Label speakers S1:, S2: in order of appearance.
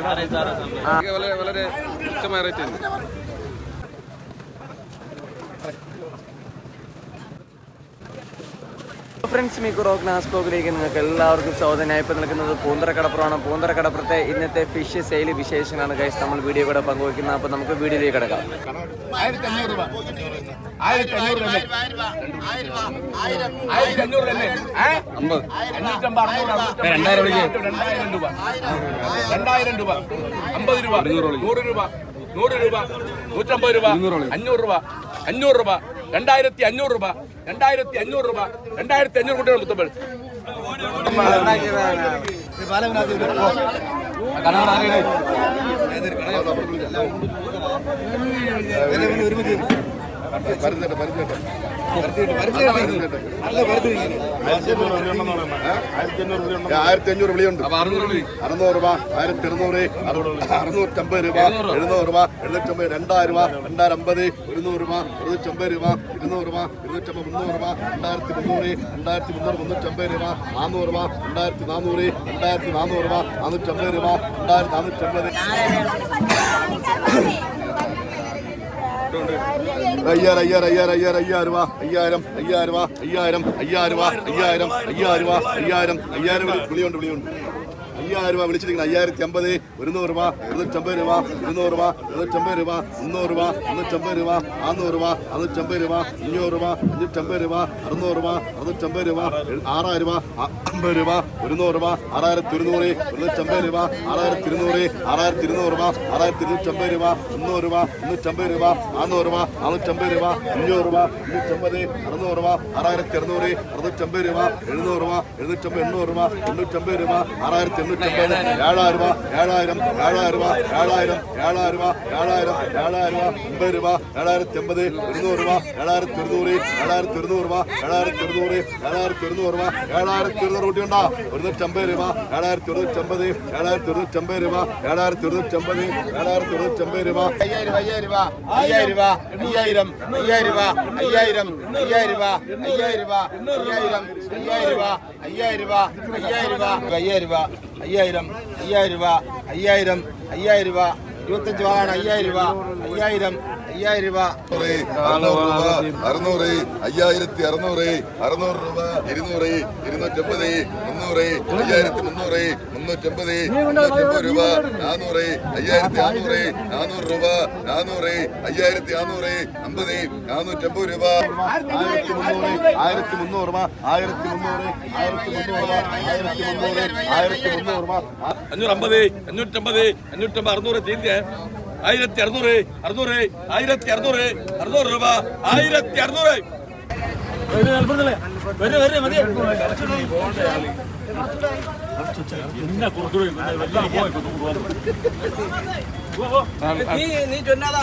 S1: വളരെ വളരെ തുച്ഛമായ റേറ്റ്
S2: ഫ്രണ്ട്സ് മിക്കുറോ ക്ലാസ് ബ്ലോഗിലേക്ക് നിങ്ങൾക്ക് എല്ലാവർക്കും സ്വാഗതം. ഇപ്പോൾ നിൽക്കുന്നത് പൂന്തറ കടപ്പുറമാണ് പൂന്തറ കടപ്പുറത്തെ ഇന്നത്തെ ഫിഷ് സെയിൽ വിശേഷങ്ങളാണ്. ഗൈസ് നമ്മൾ വീഡിയോ കൂടെ പങ്കുവയ്ക്കുന്നത് അപ്പോൾ നമുക്ക് വീഡിയോയിലേക്ക് കിടക്കാം.
S3: രണ്ടായിരം രണ്ടായിരം രൂപ. രണ്ടായിരം രൂപ. അമ്പത് രൂപ. നൂറ് രൂപ. നൂറ് രൂപ. നൂറ്റമ്പത് രൂപ. അഞ്ഞൂറ് രൂപ. അഞ്ഞൂറ് രൂപ. രണ്ടായിരത്തി അഞ്ഞൂറ് രൂപ രണ്ടായിരത്തി അഞ്ഞൂറ് രൂപ രണ്ടായിരത്തി അഞ്ഞൂറ് കുട്ടികൾ മുത്തമ്പൾ
S4: ആയിരത്തി അഞ്ഞൂറ് വിളിയുണ്ട് അറുന്നൂറ് രൂപ ആയിരത്തി ഇരുന്നൂറ് അറുന്നൂറ്റമ്പത് രൂപ എഴുന്നൂറ് രൂപ എഴുന്നൂറ്റമ്പത് രണ്ടായിരം രൂപ രണ്ടായിരം അമ്പത് ഒരുന്നൂറ് രൂപ ഇരുന്നൂറ്റമ്പത് രൂപ ഇരുന്നൂറ് രൂപ ഇരുന്നൂറ്റമ്പത് മുന്നൂറ് രൂപ രണ്ടായിരത്തി മുന്നൂറ് രണ്ടായിരത്തി മുന്നൂറ് മുന്നൂറ്റമ്പത് രൂപ നാനൂറ് രൂപ രണ്ടായിരത്തി നാനൂറ് രണ്ടായിരത്തി നാനൂറ് രൂപ നാനൂറ്റമ്പത് രൂപ രണ്ടായിരത്തി നാനൂറ്റമ്പത് അയ്യായിരം അയ്യായിരം അയ്യായിരം അയ്യായിരം അയ്യായിരം രൂപ അയ്യായിരം അയ്യായിരം രൂപ അയ്യായിരം അയ്യായിരം രൂപ അയ്യായിരം അയ്യായിരം രൂപ അയ്യായിരം അയ്യായിരം വിളിയുണ്ട് വിളിയുണ്ട് അയ്യായിരം രൂപ വിളിച്ചിരിക്കുന്നത് അയ്യായിരത്തി അമ്പത് ഒരുന്നൂറ് രൂപ ഇരുന്നൂറ്റമ്പത് രൂപ ഇരുന്നൂറ് രൂപ ഇരുന്നൂറ്റമ്പത് രൂപ മുന്നൂറ് രൂപ മുന്നൂറ്റമ്പത് രൂപ നാന്നൂറ് രൂപ അറുന്നൂറ്റമ്പത് രൂപ അഞ്ഞൂറ് രൂപ അഞ്ഞൂറ്റമ്പത് രൂപ അറുന്നൂറ് രൂപ അറുന്നൂറ്റമ്പത് രൂപ ആറായിരം രൂപ അമ്പത് രൂപ ഒരുന്നൂറ് രൂപ ആറായിരത്തി ഇരുന്നൂറ് ഇരുന്നൂറ്റമ്പത് രൂപ ആറായിരത്തി ഇരുന്നൂറ് ആറായിരത്തി ഇരുന്നൂറ് രൂപ ആറായിരത്തി ഇരുന്നൂറ്റമ്പത് രൂപ മുന്നൂറ് രൂപ മുന്നൂറ്റമ്പത് രൂപ നാനൂറ് രൂപ നാനൂറ്റമ്പത് രൂപ അഞ്ഞൂറ് രൂപ അഞ്ഞൂറ്റമ്പത് അറുന്നൂറ് രൂപ ആറായിരത്തി അറുന്നൂറ് അറുന്നൂറ്റമ്പത് രൂപ എഴുന്നൂറ് രൂപ എഴുന്നൂറ്റമ്പത് എണ്ണൂറ് രൂപ എണ്ണൂറ്റമ്പത് രൂപ ആറായിരത്തി എണ്ണൂറ്റമ്പത് ഏഴായിരം രൂപ ഏഴായിരം ഏഴായിരം രൂപ ഏഴായിരം ഏഴായിരം രൂപ ഏഴായിരം ഏഴായിരം രൂപ അമ്പത് രൂപ ഏഴായിരത്തി അമ്പത് ഇരുന്നൂറ് രൂപ ഏഴായിരത്തി ഒരുന്നൂറ് ഏഴായിരത്തി ഒരുന്നൂറ് രൂപ ഏഴായിരത്തി ഒരുന്നൂറ് ഏഴായിരത്തി ഒരുന്നൂറ് രൂപ
S3: അയ്യായിരം രൂപ അയ്യായിരം രൂപ അയ്യായിരം രൂപ അയ്യായിരം രൂപ അയ്യായിരം രൂപ അയ്യായിരം രൂപ അയ്യായിരം രൂപ അയ്യായിരം രൂപ അയ്യായിരം അയ്യായിരം രൂപ അയ്യായിരം അയ്യായിരം രൂപ ഇരുപത്തഞ്ച് വാഹനം അയ്യായിരം രൂപ അയ്യായിരം അയ്യായിരം രൂപ
S4: അറുന്നൂറ് രൂപ അറുന്നൂറ് അയ്യായിരത്തി അറുന്നൂറ് അറുന്നൂറ് രൂപ ഇരുന്നൂറ് ഇരുന്നൂറ്റമ്പത് മുന്നൂറ് അയ്യായിരത്തി മുന്നൂറ് മുന്നൂറ്റമ്പത് മുന്നൂറ്റമ്പത് രൂപ നാനൂറ് അയ്യായിരത്തി നാനൂറ് നാനൂറ് രൂപ നാനൂറ് അയ്യായിരത്തി നാനൂറ് അമ്പത് നാനൂറ്റമ്പത് രൂപ ആയിരത്തി മുന്നൂറ് ആയിരത്തി മുന്നൂറ് രൂപ ആയിരത്തി മുന്നൂറ് ആയിരത്തി മുന്നൂറ് ആയിരത്തി മുന്നൂറ് ആയിരത്തി മുന്നൂറ് രൂപ
S3: അഞ്ഞൂറ്റമ്പത് അഞ്ഞൂറ്റമ്പത് അഞ്ഞൂറ്റമ്പത് അറുന്നൂറ് തീന്തിയ ആയിരത്തി അറുന്നൂറ് അറുന്നൂറ് ആയിരത്തി അറുന്നൂറ് അറുന്നൂറ് രൂപ ആയിരത്തി അറുന്നൂറ് നീ ചൊന്നാതാ.